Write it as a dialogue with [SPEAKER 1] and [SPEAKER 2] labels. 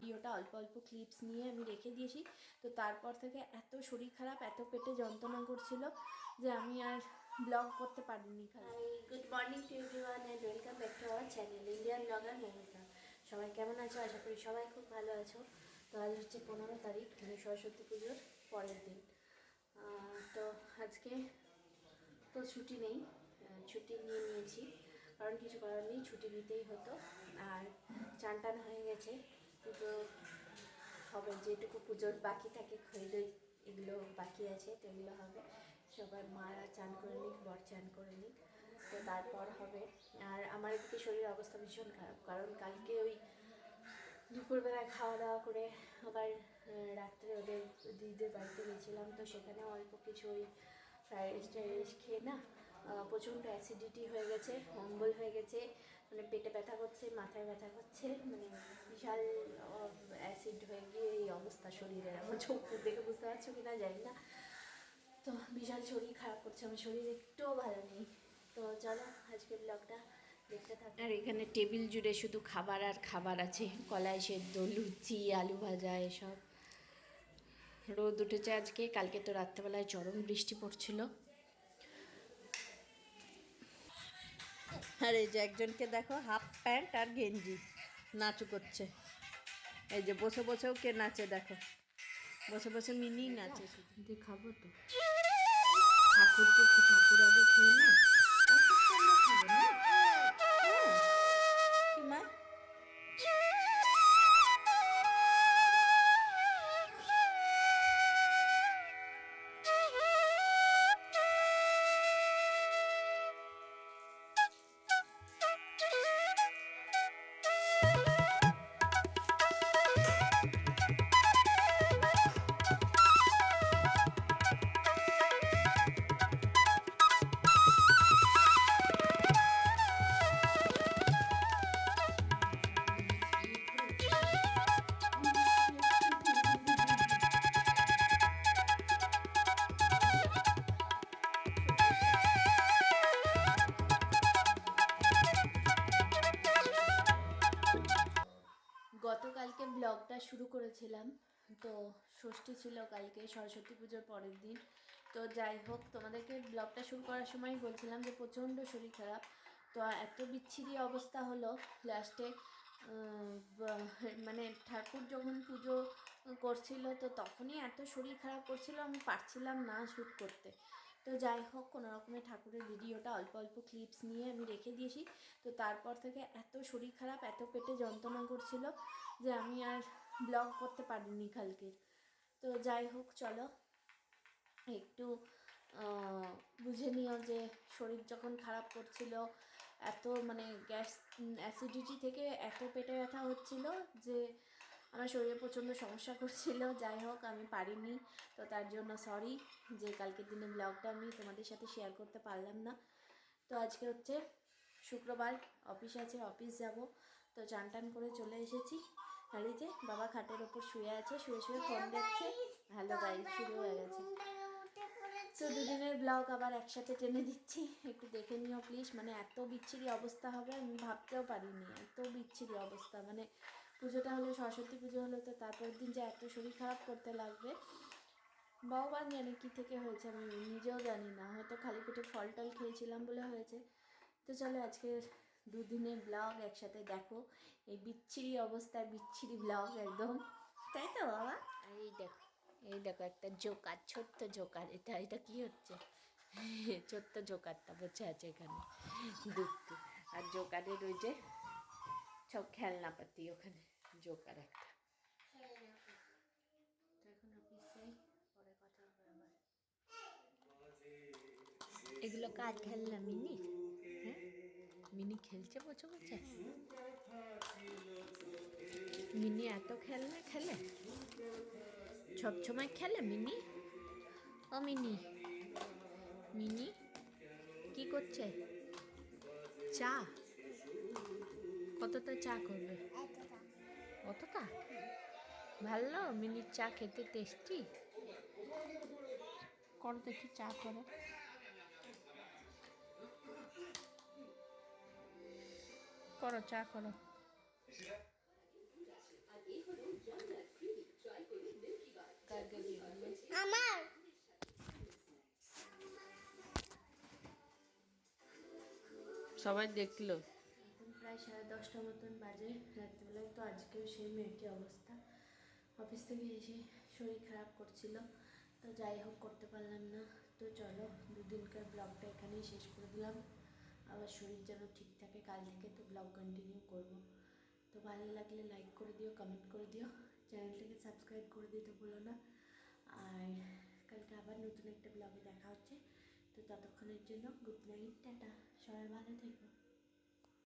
[SPEAKER 1] ভিডিওটা অল্প অল্প ক্লিপস নিয়ে আমি রেখে দিয়েছি। তো তারপর থেকে এত শরীর খারাপ, এত পেটে যন্ত্রণা করছিল যে আমি আর ব্লগ করতে পারিনি good morning to everyone and welcome back to our channel Indian vlogger সবাই কেমন আছো? আশা করি সবাই খুব ভালো আছো। তো আজ হচ্ছে পনেরো তারিখ মানে সরস্বতী পুজোর পরের দিন। তো আজকে তো ছুটি নেই ছুটি নিয়ে নিয়েছি। কারণ কিছু করার নেই, ছুটি নিতেই হতো। আর চান টান হয়ে গেছে, পুজো হবে, যেটুকু পুজোর বাকি থাকে খৈদই এগুলো বাকি আছে, তো এগুলো হবে। সবার মারা চান করে নিক, বর চান করে নিক, তো তারপর হবে। আর আমার এদিকে শরীরের অবস্থা ভীষণ খারাপ, কারণ কালকে ওই দুপুরবেলায় খাওয়া দাওয়া করে আবার রাত্রে ওদের দিদিদের বাড়িতে গেছিলাম, তো সেখানে অল্প কিছু ওই ফ্রাইড রাইস খেয়ে না প্রচণ্ড অ্যাসিডিটি হয়ে গেছে অম্বল হয়ে গেছে মানে পেটে ব্যথা করছে, মাথায় ব্যথা করছে মানে বিশাল অ্যাসিড হয়ে গিয়ে এই অবস্থা শরীরের। আমার চোখ দেখে বুঝতে পারছ কি না জানি না। তো বিশাল শরীর খারাপ করছে, আমার শরীর একটুও ভালো নেই। তো চলো, আজকের ব্লগটা দেখতে থাক। আর এখানে টেবিল জুড়ে শুধু খাবার আর খাবার আছে। কলাই সেদ্ধ, লুচি, আলু ভাজা, এসব। রোদ উঠেছে আজকে, কালকে তো রাত্রেবেলায় চরম বৃষ্টি পড়ছিল। আর এই যে একজনকে দেখো, হাফ প্যান্ট আর গেঞ্জি নাচু করছে। এই যে বসে বসেও কে নাচে দেখো। বসে বসে মিনি নাচে শুধু। খাব তো। ঠাকুরকে ঠাকুর আগে খেয়ে না? ব্লগটা শুরু করেছিলাম। তো ষষ্ঠী ছিল কালকে, সরস্বতী পুজোর পরের দিন। তো যাই হোক, তোমাদেরকে ব্লগটা শুরু করার সময় বলছিলাম যে প্রচণ্ড শরীর খারাপ। তো এত বিচ্ছিরি অবস্থা হলো লাস্টে মানে ঠাকুর যখন পুজো করছিল, তো তখনই এত শরীর খারাপ করছিল, আমি পারছিলাম না শ্যুট করতে। তো যাই হোক, কোনো রকমের ঠাকুরের ভিডিওটা অল্প অল্প ক্লিপস নিয়ে আমি রেখে দিয়েছি। তো তারপর থেকে এত শরীর খারাপ, এত পেটে যন্ত্রণা করছিল যে আমি আর ব্লগ করতে পারিনি কালকে। তো যাই হোক, চলো একটু বুঝে নিও যে শরীর যখন খারাপ করছিল, এত মানে গ্যাস অ্যাসিডিটি থেকে এত পেটে ব্যথা হচ্ছিল যে আমার শরীরে প্রচণ্ড সমস্যা করছিল, যাই হোক, আমি পারিনি। তো তার জন্য সরি যে কালকের দিনে ব্লগটা আমি তোমাদের সাথে শেয়ার করতে পারলাম না। তো আজকে হচ্ছে শুক্রবার অফিস আছে অফিস যাব। তো চান টান করে চলে এসেছি। যে বাবা খাটের ওপর শুয়ে আছে, শুয়ে শুয়ে ফোন দেখছে। হ্যালো গাইড শুরু হয়ে গেছে। তো দুদিনের ব্লগ আবার একসাথে টেনে দিচ্ছি। একটু দেখে নিও প্লিজ মানে এত বিচ্ছিরি অবস্থা হবে, আমি ভাবতেও পারিনি। এত বিচ্ছিরি অবস্থা মানে পুজোটা হলো, সরস্বতী পুজো হলো, তো তারপরের দিন যে এত শরীর খারাপ করতে লাগবে, ভগবান জানে কী থেকে হয়েছে, আমি নিজেও জানি না। হয়তো খালি পেটে ফল টল খেয়েছিলাম বলে হয়েছে। তো চলো আজকে দুদিনের ব্লগ একসাথে দেখো। এই বিচ্ছিরি অবস্থায়, বিচ্ছিরি ব্লগ একদম। তাই তো, বাবা? এই দেখো এই দেখো একটা জোকার, ছোট্ট জোকার। এটা এটা কি হচ্ছে? ছোট্ট জোকারটা বসে আছে এখানে। দুঃখ আর জোকারের ওই যে সব খেলনাপাতি ওখানে জোকার একটা। এগুলো কার খেলনা মিনি হ্যাঁ? মিনি খেলছে বসে বসে মিনি এত খেলনা খেলে? সবসময় খেলে মিনি? ও মিনি। মিনি, কি করছে? চা? কতটা চা করবে? অতটা? ভালো মিনির চা খেতে টেস্টি করো দেখি চা করো। করো চা করো?
[SPEAKER 2] আমার?
[SPEAKER 3] সবাই দেখল?
[SPEAKER 1] প্রায় সাড়ে দশটা মতন বাজে রাত্রিবেলায় তো আজকেও সেই মেয়েটি অবস্থা। অফিস থেকে এসে শরীর খারাপ করছিল, তো যাই হোক করতে পারলাম না। তো চলো, দুদিনকার ব্লগটা এখানেই শেষ করে দিলাম। আবার শরীর যেন ঠিক থাকে কাল থেকে তো ব্লগ কন্টিনিউ করব। তো ভালো লাগলে লাইক করে দিও কমেন্ট করে দিও। চ্যানেলটাকে সাবস্ক্রাইব করে দিতে ভুলো না। আর কালকে আবার নতুন একটা ব্লগে দেখা হচ্ছে। তো ততক্ষণের জন্য গুড নাইট টাটা। সবাই ভালো থেকো।